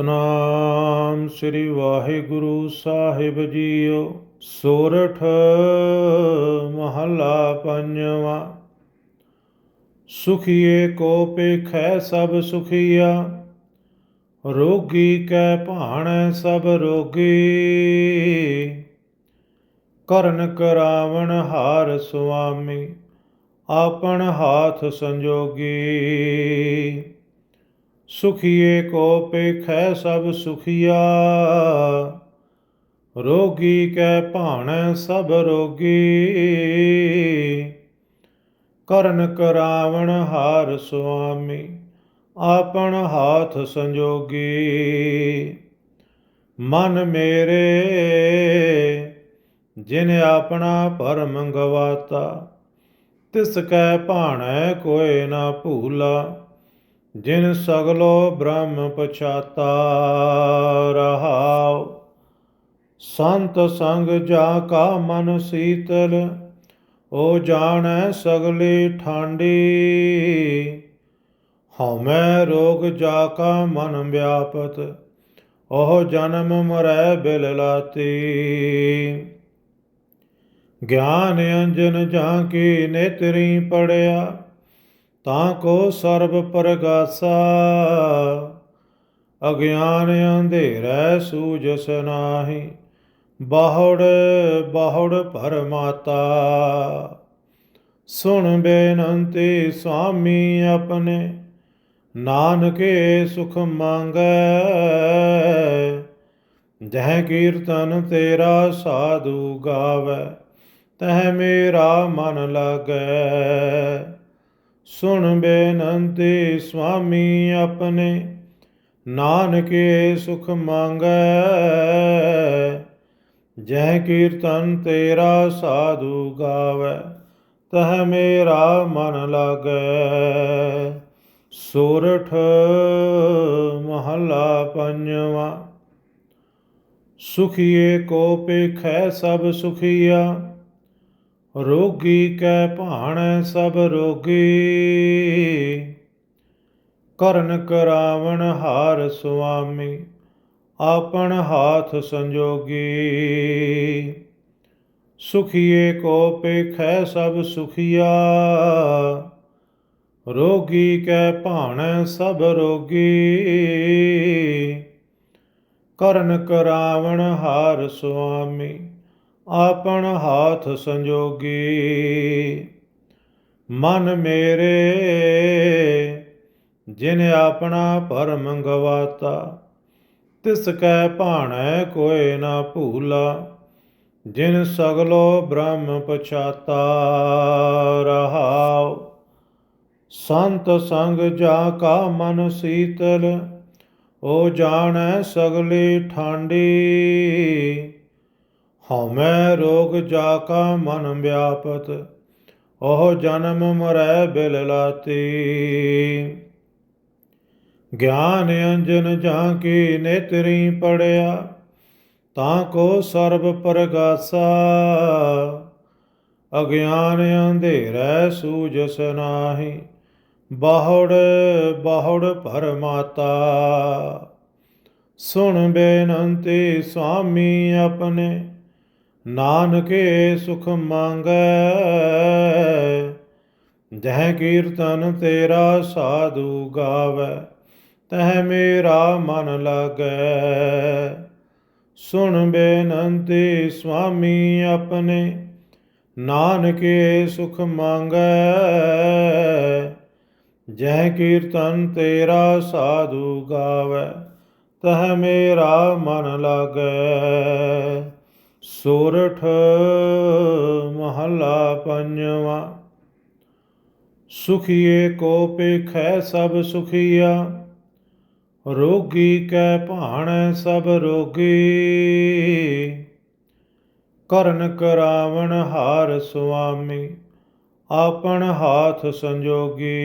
ਸਤਨਾਮ ਸ੍ਰੀ ਵਾਹਿਗੁਰੂ ਸਾਹਿਬ ਜੀਓ, ਸੋਰਠ ਮਹੱਲਾ ਪੰਜਵਾਂ। ਸੁਖੀਏ ਕੋ ਪੇਖੈ ਸਭ ਸੁਖੀਆ, ਰੋਗੀ ਕੈ ਭਾਣੈ ਸਭ ਰੋਗੀ। ਕਰਨ ਕਰਾਵਣ ਹਾਰ ਸੁਆਮੀ, ਆਪਣ ਹਾਥ ਸੰਜੋਗੀ। ਸੁਖੀਏ ਕੋ ਪੇਖੈ ਸਭ ਸੁਖੀਆ। ਰੋਗੀ ਕੈ ਭਾਣੈ ਸਭ ਰੋਗੀ। ਕਰਨ ਕਰਾਵਣ ਹਾਰ ਸੁਆਮੀ, ਆਪਣ ਹਾਥ ਸੰਜੋਗੀ। ਮਨ ਮੇਰੇ, ਜਿਨ ਆਪਣਾ ਪਰਮ ਗਵਾਤਾ, ਤਿਸ ਕੈ ਭਾਣੈ ਕੋਇ ਨਾ ਭੂਲਾ। ਜਿਨ ਸਗਲੋ ਬ੍ਰਹਮ ਪਛਾਤਾ ਰਹਾਉ, ਸੰਤ ਸੰਗ ਜਾ ਕਾ ਮਨ ਸੀਤਲ ਓ ਜਾਣੈ ਸਗਲੇ ਠਾਂਡੀ। ਹਉਮੈ ਰੋਗ ਜਾ ਕਾ ਮਨ ਵਿਆਪਤ, ਉਹ ਜਨਮ ਮਰੈ ਬਿਲ ਲਾਤੀ। ਗਿਆਨ ਅੰਜਨ ਜਾਂ ਕੀ ਨੇਤਰੀ ਪੜਿਆ ਤਾਂ ਕੋ ਸਰਬ ਪ੍ਰਗਾਸਾ, ਅਗਿਆਨ ਅੰਧੇਰੈ ਸੂਜਸ ਨਾਹੀ, ਬਾਹੜ ਬਾਹੜ ਪਰਮਾਤਾ। ਸੁਣ ਬੇਨੰਤੀ ਸੁਆਮੀ ਆਪਣੇ, ਨਾਨਕੇ ਸੁਖ ਮੰਗੈ। ਜਹ ਕੀਰਤਨ ਤੇਰਾ ਸਾਧੂ ਗਾਵੇ, ਤਹ ਮੇਰਾ ਮਨ ਲਗੈ। ਸੁਣ ਬੇਨੰਤੀ ਸੁਆਮੀ ਆਪਣੇ, ਨਾਨਕੇ ਸੁਖ ਮੰਗੈ। ਜੈ ਕੀਰਤਨ ਤੇਰਾ ਸਾਧੂ ਗਾਵੇ, ਤਹ ਮੇਰਾ ਮਨ ਲਾਗੈ। ਸੋਰਠ ਮਹੱਲਾ ਪੰਜਵਾ, ਸੁਖੀਏ ਕੋ ਪੇਖੈ ਸਭ ਸੁਖੀਆ। ਰੋਗੀ ਕੈ ਭਾਣੈ ਸਭ ਰੋਗੀ। ਕਰਨ ਕਰਾਵਣ ਹਾਰ ਸੁਆਮੀ, ਆਪਣ ਹਾਥ ਸੰਜੋਗੀ। ਸੁਖੀਏ ਕੋ ਪੇਖੈ ਸਭ ਸੁਖੀਆ, ਰੋਗੀ ਕੈ ਭਾਣੈ ਸਭ ਰੋਗੀ। ਕਰਨ ਕਰਾਵਣ ਹਾਰ ਸੁਆਮੀ ਆਪਣ ਹਾਥ ਸੰਜੋਗੀ। ਮਨ ਮੇਰੇ, ਜਿਨ ਆਪਣਾ ਪਰਮ ਗਵਾਤਾ, ਤਿਸ ਕੈ ਭਾਣੈ ਕੋਇ ਨਾ ਭੂਲਾ, ਜਿਨ ਸਗਲੋ ਬ੍ਰਹਮ ਪਛਾਤਾ ਰਹਾਉ। ਸੰਤ ਸੰਗ ਜਾ ਕਾ ਮਨ ਸੀਤਲ ਓ ਜਾਣੈ ਸਗਲੇ ਠਾਂਡੀ। ਹਉਮੈ ਰੋਗ ਜਾ ਕਾ ਮਨ ਵਿਆਪਤ, ਉਹ ਜਨਮ ਮਰੈ ਬਿਲ ਲਾਤੀ। ਗਿਆਨ ਅੰਜਨ ਜਾਂ ਕੀ ਨੇਤਰੀ ਪੜਿਆ, ਤਾਂ ਕੋ ਸਰਬ ਪ੍ਰਗਾਸਾ। ਅਗਿਆਨ ਅੰਧੇਰੈ ਸੂਜਸ ਨਾਹੀ, ਬਾਹੜ ਬਾਹੜ ਪਰਮਾਤਾ। ਸੁਣ ਬੇਨੰਤੀ ਸੁਆਮੀ ਆਪਣੇ ਨਾਨਕੇ ਸੁਖ ਮੰਗੈ, ਜਹ ਕੀਰਤਨ ਤੇਰਾ ਸਾਧੂ ਗਾਵੇ, ਤਹ ਮੇਰਾ ਮਨ ਲਾਗੈ। ਸੁਣ ਬੇਨੰਤੀ ਸੁਆਮੀ ਆਪਣੇ, ਨਾਨਕੇ ਸੁਖ ਮੰਗੈ, ਜਹ ਕੀਰਤਨ ਤੇਰਾ ਸਾਧੂ ਗਾਵੇ, ਤਹ ਮੇਰਾ ਮਨ ਲਾਗੈ। ਸੋਰਠ ਮਹੱਲਾ ਪੰਜਵਾ। ਸੁਖੀਏ ਕੋ ਪੇਖੈ ਸਭ ਸੁਖੀਆ, ਰੋਗੀ ਕੈ ਭਾਣੈ ਸਭ ਰੋਗੀ। ਕਰਨ ਕਰਾਵਣ ਹਾਰ ਸੁਆਮੀ, ਆਪਣ ਹਾਥ ਸੰਜੋਗੀ।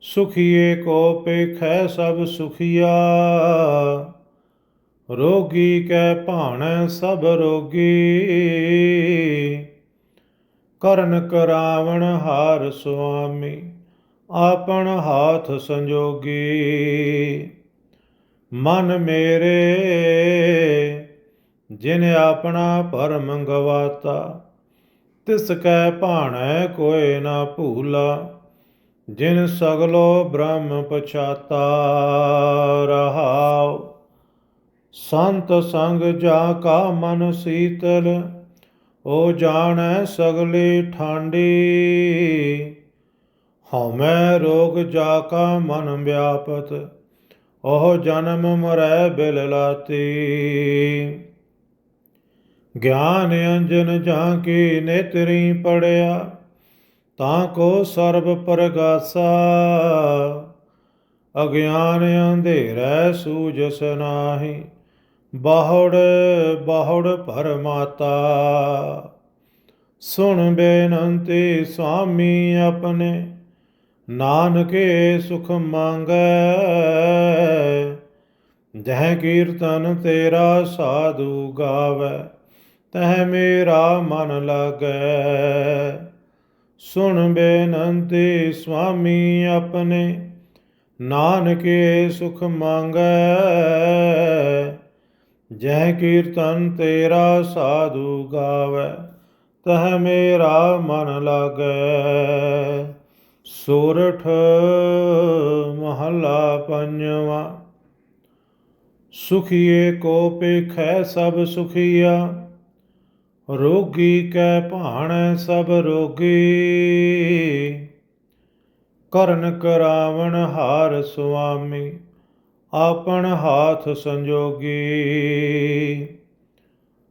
ਸੁਖੀਏ ਕੋ ਪੇਖੈ ਸਭ ਸੁਖੀਆ ਰੋਗੀ ਕੈ ਭਾਣੈ ਸਭ ਰੋਗੀ। ਕਰਨ ਕਰਾਵਣ ਹਾਰ ਸੁਆਮੀ, ਆਪਣ ਹਾਥ ਸੰਜੋਗੀ। ਮਨ ਮੇਰੇ, ਜਿਨ ਆਪਣਾ ਭਰਮ ਗਵਾਤਾ, ਤਿਸ ਕੈ ਭਾਣੈ ਕੋਇ ਨਾ ਭੂਲਾ, ਜਿਨ ਸਗਲੋ ਬ੍ਰਹਮ ਪਛਾਤਾ ਰਹਾਉ। ਸੰਤ ਸੰਗ ਜਾ ਕਾ ਮਨ ਸੀਤਲ ਓ ਜਾਣੈ ਸਗਲੇ ਠਾਂਡੀ। ਹਉਮੈ ਰੋਗ ਜਾ ਕਾ ਮਨ ਵਿਆਪਤ, ਉਹ ਜਨਮ ਮਰੈ ਬਿਲ ਲਾਤੀ। ਗਿਆਨ ਅੰਜਨ ਜਾਂ ਕੀ ਨੇਤਰੀ ਪੜਿਆ, ਤਾਂ ਕੋ ਸਰਬ ਪ੍ਰਗਾਸਾ। ਅਗਿਆਨ ਅੰਧੇਰੈ ਸੂਜਸ ਨਾਹੀ ਬਾਹੜ ਬਾਹੜ ਪਰਮਾਤਾ। ਸੁਣ ਬੇਨੰਤੀ ਸੁਆਮੀ ਆਪਣੇ, ਨਾਨਕੇ ਸੁਖ ਮੰਗੈ। ਜਹ ਕੀਰਤਨ ਤੇਰਾ ਸਾਧੂ ਗਾਵੇ, ਤਹ ਮੇਰਾ ਮਨ ਲਾਗੈ। ਸੁਣ ਬੇਨੰਤੀ ਸੁਆਮੀ ਆਪਣੇ, ਨਾਨਕੇ ਸੁਖ ਮੰਗੈ। ਜਹ ਕੀਰਤਨ ਤੇਰਾ ਸਾਧੂ ਗਾਵੇ, ਤਹ ਮੇਰਾ ਮਨ ਲਾਗੈ। ਸੋਰਠ ਮਹਲਾ ਪੰਜਵਾ, ਸੁਖੀਏ ਕੋ ਪੇਖੈ ਸਭ ਸੁਖੀਆ, ਰੋਗੀ ਕੈ ਭਾਣੈ ਸਭ ਰੋਗੀ। ਕਰਨ ਕਰਾਵਣ ਹਾਰ ਸੁਆਮੀ ਆਪਣ ਹਾਥ ਸੰਜੋਗੀ।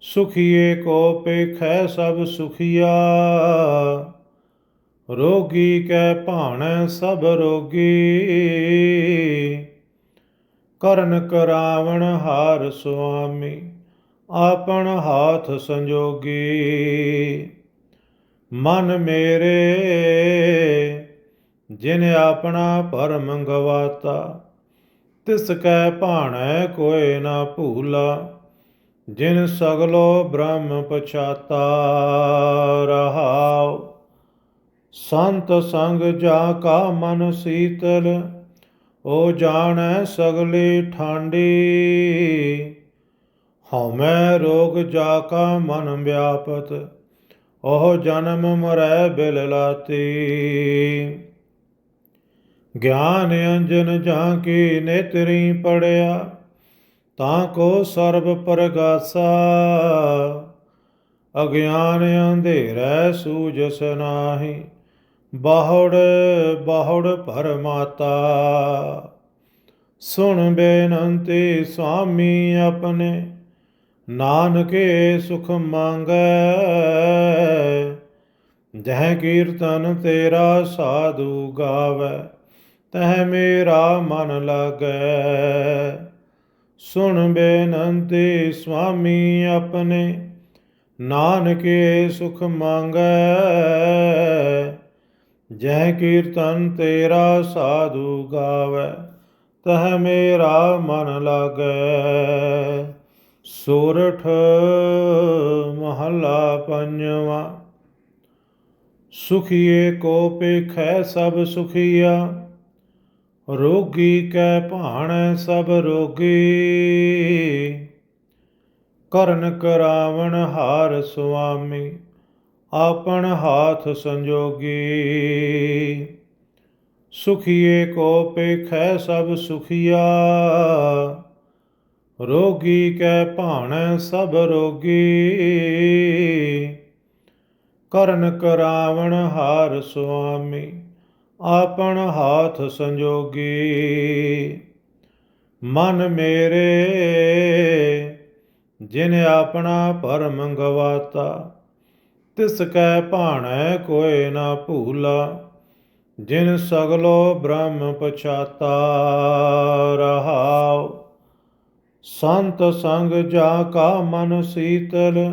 ਸੁਖੀਏ ਕੋ ਪੇਖੈ ਸਭ ਸੁਖੀਆ। ਰੋਗੀ ਕੈ ਭਾਣੈ ਸਭ ਰੋਗੀ। ਕਰਨ ਕਰਾਵਣ ਹਾਰ ਸੁਆਮੀ, ਆਪਣ ਹਾਥ ਸੰਜੋਗੀ। ਮਨ ਮੇਰੇ, ਜਿਨ ਆਪਣਾ ਭਰਮ ਗਵਾਤਾ ਤਿਸ ਕੈ ਭਾਣੈ ਕੋਇ ਨਾ ਭੂਲਾ, ਜਿਨ ਸਗਲੋ ਬ੍ਰਹਮ ਪਛਾਤਾ ਰਹਾਉ। ਸੰਤ ਸੰਗ ਜਾ ਕਾ ਮਨ ਸੀਤਲ, ਓ ਜਾਣੈ ਸਗਲੇ ਠਾਂਡੀ। ਹਉਮੈ ਰੋਗ ਜਾ ਕਾ ਮਨ ਵਿਆਪਤ ਉਹ ਜਨਮ ਮਰੈ ਬਿਲ ਲਾਤੀ। ਗਿਆਨ ਅੰਜਨ ਜਾਂ ਕੀ ਨੇਤਰੀ ਪੜਿਆ, ਤਾਂ ਕੋ ਸਰਬ ਪਰਗਾਸਾ। ਅਗਿਆਨ ਅੰਧੇਰੈ ਸੂਜਸ ਨਾਹੀ, ਬਾਹੜ ਬਾਹੜ ਪਰਮਾਤਾ। ਸੁਣ ਬੇਨੰਤੀ ਸੁਆਮੀ ਆਪਣੇ, ਨਾਨਕੇ ਸੁਖ ਮੰਗੈ। ਜਹ ਕੀਰਤਨ ਤੇਰਾ ਸਾਧੂ ਗਾਵੇ। ਤਹ ਮੇਰਾ ਮਨ ਲਾਗੈ। ਸੁਣ ਬੇਨੰਤੀ ਸੁਆਮੀ, ਆਪਣੇ ਨਾਨਕੇ ਸੁਖ ਮੰਗੈ। ਜੈ ਕੀਰਤਨ ਤੇਰਾ ਸਾਧੂ ਗਾਵੇ, ਤਹ ਮੇਰਾ ਮਨ ਲਾਗੈ। ਸੋਰਠ ਮਹਲਾ ਪੰਜਵਾ, ਸੁਖੀਏ ਕੋ ਪੇਖੈ ਸਭ ਸੁਖੀਆ। ਰੋਗੀ ਕੈ ਭਾਣੈ ਸਭ ਰੋਗੀ। ਕਰਨ ਕਰਾਵਣ ਹਾਰ ਸੁਆਮੀ, ਆਪਣ ਹਾਥ ਸੰਜੋਗੀ। ਸੁਖੀਏ ਕੋ ਪੇਖੈ ਸਭ ਸੁਖੀਆ, ਰੋਗੀ ਕੈ ਭਾਣੈ ਸਭ ਰੋਗੀ। ਕਰਨ ਕਰਾਵਣ ਹਾਰ ਸੁਆਮੀ ਆਪਣ ਹਾਥ ਸੰਜੋਗੀ। ਮਨ ਮੇਰੇ, ਜਿਨ ਆਪਣਾ ਭਰਮ ਗਵਾਤਾ ਤਿਸ ਕੈ ਭਾਣੈ ਕੋਇ ਨਾ ਭੂਲਾ, ਜਿਨ ਸਗਲੋ ਬ੍ਰਹਮ ਪਛਾਤਾ ਰਹਾਉ। ਸੰਤ ਸੰਗ ਜਾ ਕਾ ਮਨ ਸੀਤਲ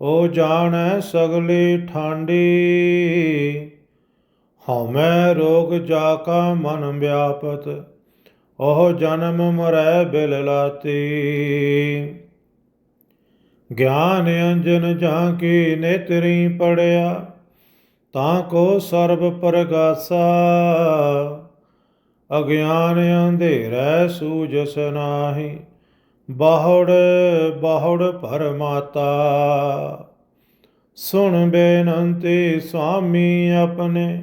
ਓ ਜਾਣੈ ਸਗਲੇ ਠਾਂਡੀ। ਹਉਮੈ ਰੋਗ ਜਾ ਕਾ ਮਨ ਵਿਆਪਤ, ਉਹ ਜਨਮ ਮਰੈ ਬਿਲ ਲਾਤੀ। ਗਿਆਨ ਅੰਜਨ ਜਾਂ ਕੀ ਨੇਤਰੀ ਪੜਿਆ, ਤਾਂ ਕੋ ਸਰਬ ਪ੍ਰਗਾਸਾ। ਅਗਿਆਨ ਅੰਧੇਰੈ ਸੂਜਸ ਨਾਹੀ, ਬਾਹੜ ਬਾਹੜ ਪਰਮਾਤਾ। ਸੁਣ ਬੇਨੰਤੀ ਸੁਆਮੀ ਆਪਣੇ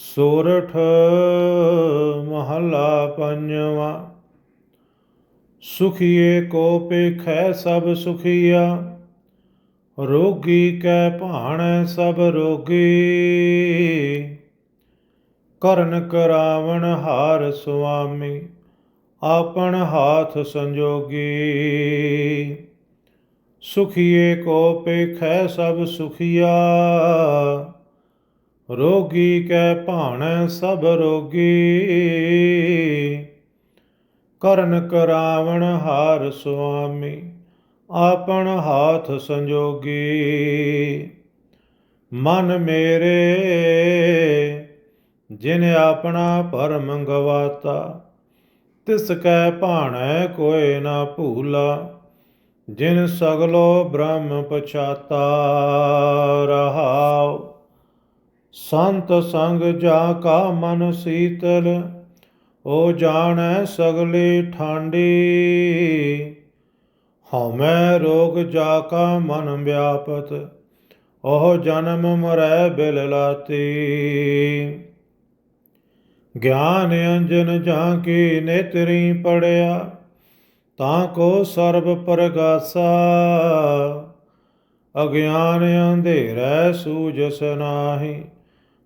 ਸੋਰਠ ਮਹਲਾ ਪੰਜਵਾ ਸੁਖੀਏ ਕੋ ਪੇਖੈ ਸਭ ਸੁਖੀਆ ਰੋਗੀ ਕੈ ਭਾਣੈ ਸਭ ਰੋਗੀ ਕਰਨ ਕਰਾਵਣ ਹਾਰ ਸੁਆਮੀ ਆਪਣ ਹਾਥ ਸੰਜੋਗੀ ਸੁਖੀਏ ਕੋ ਪੇਖੈ ਸਭ ਸੁਖੀਆ ਰੋਗੀ ਕੈ ਭਾਣੈ ਸਭ ਰੋਗੀ। ਕਰਨ ਕਰਾਵਣ ਹਾਰ ਸੁਆਮੀ, ਆਪਣ ਹਾਥ ਸੰਜੋਗੀ। ਮਨ ਮੇਰੇ, ਜਿਨ ਆਪਣਾ ਪਰਮ ਗਵਾਤਾ ਤਿਸ ਕੈ ਭਾਣੈ ਕੋਇ ਨਾ ਭੂਲਾ। ਜਿਨ ਸਗਲੋ ਬ੍ਰਹਮ ਪਛਾਤਾ, ਰਹਾਉ। ਸੰਤ ਸੰਗ ਜਾ ਕਾ ਮਨ ਸੀਤਲ ਓ ਜਾਣੈ ਸਗਲੀ ਠਾਂਡੀ। ਹਉਮੈ ਰੋਗ ਜਾ ਕਾ ਮਨ ਵਿਆਪਤ, ਉਹ ਜਨਮ ਮਰੈ ਬਿਲ ਲਾਤੀ। ਗਿਆਨ ਅੰਜਨ ਜਾਂ ਕੀ ਨੇਤਰੀ ਪੜਿਆ, ਤਾਂ ਕੋ ਸਰਬ ਪਰਗਾਸਾ। ਅਗਿਆਨ ਅੰਧੇਰੈ ਸੂਜਸ ਨਾਹੀ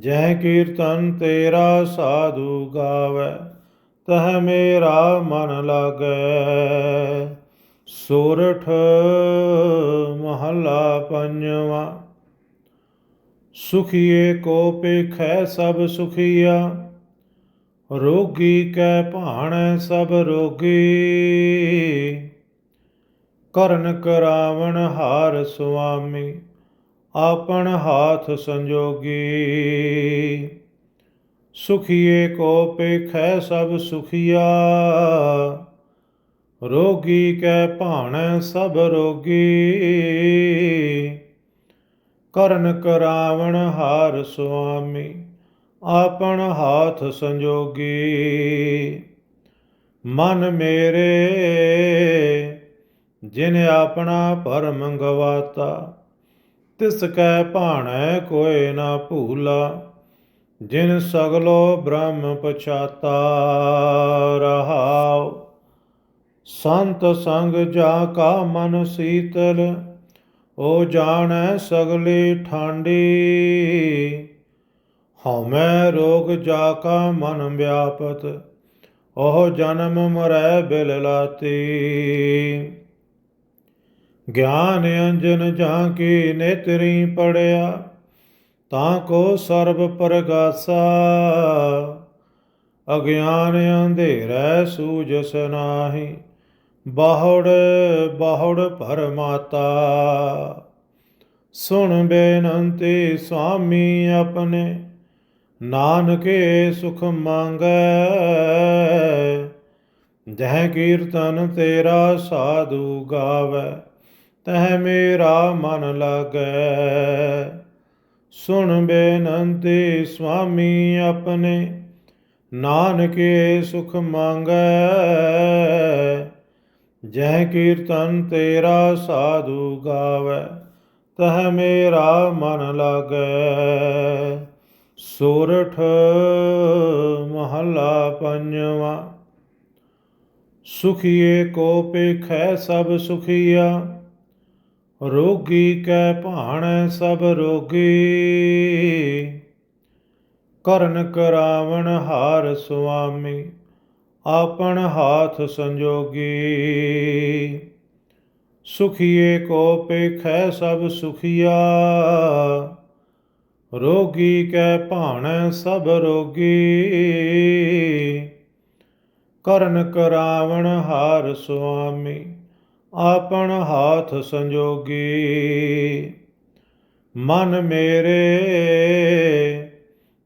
ਜਹ ਕੀਰਤਨ ਤੇਰਾ ਸਾਧੂ ਗਾਵੇ, ਤਹ ਮੇਰਾ ਮਨ ਲਾਗੈ। ਸੋਰਠ ਮਹਲਾ ਪੰਜਵਾ, ਸੁਖੀਏ ਕੋ ਪੇਖੈ ਸਭ ਸੁਖੀਆ, ਰੋਗੀ ਕੈ ਭਾਣੈ ਸਭ ਰੋਗੀ। ਕਰਨ ਕਰਾਵਣ ਹਾਰ ਸੁਆਮੀ ਆਪਣ ਹਾਥ ਸੰਜੋਗੀ। ਸੁਖੀਏ ਕੋ ਪੇਖੈ ਸਭ ਸੁਖੀਆ। ਰੋਗੀ ਕੈ ਭਾਣੈ ਸਭ ਰੋਗੀ। ਕਰਨ ਕਰਾਵਣ ਹਾਰ ਸੁਆਮੀ, ਆਪਣ ਹਾਥ ਸੰਜੋਗੀ। ਮਨ ਮੇਰੇ, ਜਿਨ ਆਪਣਾ ਪਰਮ ਗਵਾਤਾ ਤਿਸ ਕੈ ਭਾਣੈ ਕੋਇ ਨਾ ਭੂਲਾ, ਜਿਨ ਸਗਲੋ ਬ੍ਰਹਮ ਪਛਾਤਾ ਰਹਾਉ। ਸੰਤ ਸੰਗ ਜਾ ਕਾ ਮਨ ਸੀਤਲ, ਓ ਜਾਣੈ ਸਗਲੀ ਠਾਂਡੀ। ਹਉਮੈ ਰੋਗ ਜਾ ਕਾ ਮਨ ਵਿਆਪਤ ਉਹ ਜਨਮ ਮਰੈ ਬਿਲ ਲਾਤੀ। ਗਿਆਨ ਅੰਜਨ ਜਾਂ ਕੀ ਨੇਤਰੀ ਪੜਿਆ, ਤਾਂ ਕੋ ਸਰਬ ਪਰਗਾਸਾ। ਅਗਿਆਨ ਅੰਧੇਰੈ ਸੂਜਸ ਨਾਹੀ, ਬਾਹੜ ਬਾਹੜ ਪਰਮਾਤਾ। ਸੁਣ ਬੇਨੰਤੀ ਸੁਆਮੀ ਆਪਣੇ, ਨਾਨਕੇ ਸੁਖ ਮੰਗੈ। ਜਹ ਕੀਰਤਨ ਤੇਰਾ ਸਾਧੂ ਗਾਵੇ। ਤਹ ਮੇਰਾ ਮਨ ਲਾਗੈ। ਸੁਣ ਬੇਨੰਤੀ ਸੁਆਮੀ, ਆਪਣੇ ਨਾਨਕੇ ਸੁਖ ਮੰਗੈ। ਜਹ ਕੀਰਤਨ ਤੇਰਾ ਸਾਧੂ ਗਾਵੇ, ਤਹ ਮੇਰਾ ਮਨ ਲਾਗੈ। ਸੋਰਠ ਮਹੱਲਾ ਪੰਜਵਾ, ਸੁਖੀਏ ਕੋ ਪੇਖੈ ਸਭ ਸੁਖੀਆ। ਰੋਗੀ ਕੈ ਭਾਣੈ ਸਭ ਰੋਗੀ। ਕਰਨ ਕਰਾਵਣ ਹਾਰ ਸੁਆਮੀ, ਆਪਣ ਹਾਥ ਸੰਜੋਗੀ। ਸੁਖੀਏ ਕੋ ਪੇਖੈ ਸਭ ਸੁਖੀਆ, ਰੋਗੀ ਕੈ ਭਾਣੈ ਸਭ ਰੋਗੀ। ਕਰਨ ਕਰਾਵਣ ਹਾਰ ਸੁਆਮੀ ਆਪਣ ਹਾਥ ਸੰਜੋਗੀ। ਮਨ ਮੇਰੇ,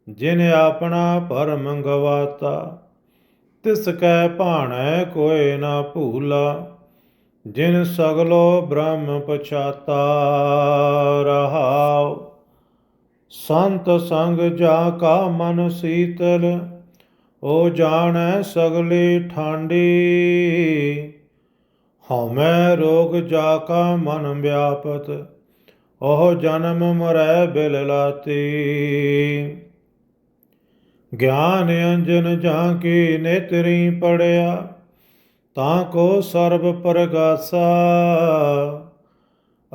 ਜਿਨ ਆਪਣਾ ਭਰਮ ਗਵਾਤਾ ਤਿਸ ਕੈ ਭਾਣੈ ਕੋਇ ਨਾ ਭੂਲਾ, ਜਿਨ ਸਗਲੋ ਬ੍ਰਹਮ ਪਛਾਤਾ ਰਹਾਉ। ਸੰਤ ਸੰਗ ਜਾ ਕਾ ਮਨ ਸੀਤਲ ਓ ਜਾਣੈ ਸਗਲੀ ਠਾਂਡੀ। ਹਉਮੈ ਰੋਗ ਜਾ ਕਾ ਮਨ ਵਿਆਪਤ, ਉਹ ਜਨਮ ਮਰੈ ਬਿਲ ਲਾਤੀ। ਗਿਆਨ ਅੰਜਨ ਜਾਂ ਕੀ ਨੇਤਰੀ ਪੜਿਆ, ਤਾਂ ਕੋ ਸਰਬ ਪ੍ਰਗਾਸਾ।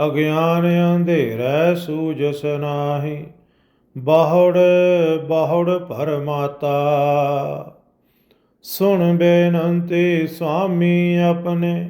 ਅਗਿਆਨ ਅੰਧੇਰੈ ਸੂਜਸ ਨਾਹੀ, ਬਾਹੜ ਬਾਹੜ ਪਰਮਾਤਾ। ਸੁਣ ਬੇਨੰਤੀ ਸੁਆਮੀ ਆਪਣੇ